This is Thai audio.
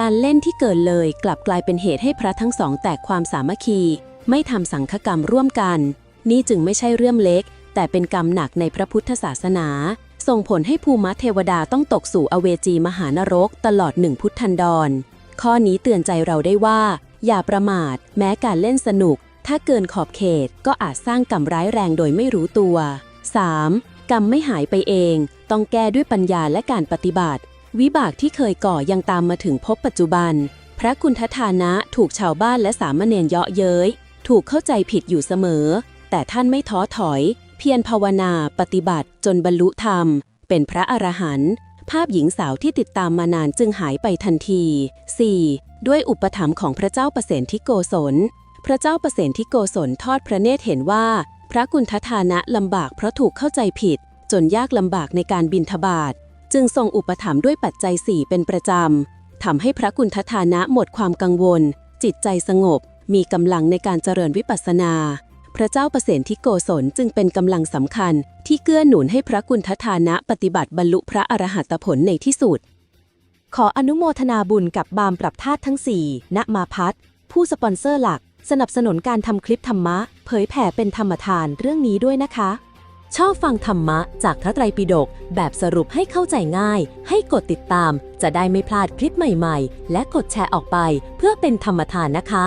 การเล่นที่เกินเลยกลับกลายเป็นเหตุให้พระทั้งสองแตกความสามัคคี ไม่ทำสังฆกรรมร่วมกัน นี่จึงไม่ใช่เรื่องเล็ก แต่เป็นกรรมหนักในพระพุทธศาสนา ส่งผลให้ภูมิเทวดาต้องตกสู่อเวจีมหานรกตลอดหนึ่งพุทธันดร ข้อนี้เตือนใจเราได้ว่า อย่าประมาท แม้การเล่นสนุก ถ้าเกินขอบเขตก็อาจสร้างกรรมร้ายแรงโดยไม่รู้ตัว 3. กรรมไม่หายไปเอง ต้องแก้ด้วยปัญญาและการปฏิบัติ วิบากที่เคยก่อยังตามมาถึงพบปัจจุบัน พระคุณทฐานะถูกชาวบ้านและสามเณรเยาะเย้ย ถูกเข้าใจผิดอยู่เสมอ แต่ท่านไม่ท้อถอย เพียรภาวนาปฏิบัติจนบรรลุธรรม เป็นพระอรหันต์ภาพหญิงสาวที่ติดตามมานานจึงหายไปทันที 4. ด้วยอุปถัมภ์ของพระเจ้าประเสนที่โกศล พระเจ้าประเสนที่โกศลทอดพระเนตรเห็นว่า พระกุณฑทานะลำบากเพราะถูกเข้าใจผิด จนยากลำบากในการบินทบาท จึงทรงอุปถัมภ์ด้วยปัจจัยสี่เป็นประจำทำให้พระกุณฑทานะหมดความกังวล จิตใจสงบ มีกำลังในการเจริญวิปัสสนา พระเจ้าประเสนที่โกศลจึงเป็นกำลังสำคัญ ที่เกื้อหนุนให้พระกุณฑทานะปฏิบัติบรรลุพระอรหัตผลในที่สุด ขออนุโมทนาบุญกับบามปรับธาตุทั้ง4ณมาพัฒผู้สปอนเซอร์หลัก สนับสนุนการทำคลิปธรรมะ เผยแผ่เป็นธรรมทานเรื่องนี้ด้วยนะคะ ชอบฟังธรรมะจากพระไตรปิฎกแบบสรุปให้เข้าใจง่าย ให้กดติดตาม จะได้ไม่พลาดคลิปใหม่ๆ และกดแชร์ออกไป เพื่อเป็นธรรมทานนะคะ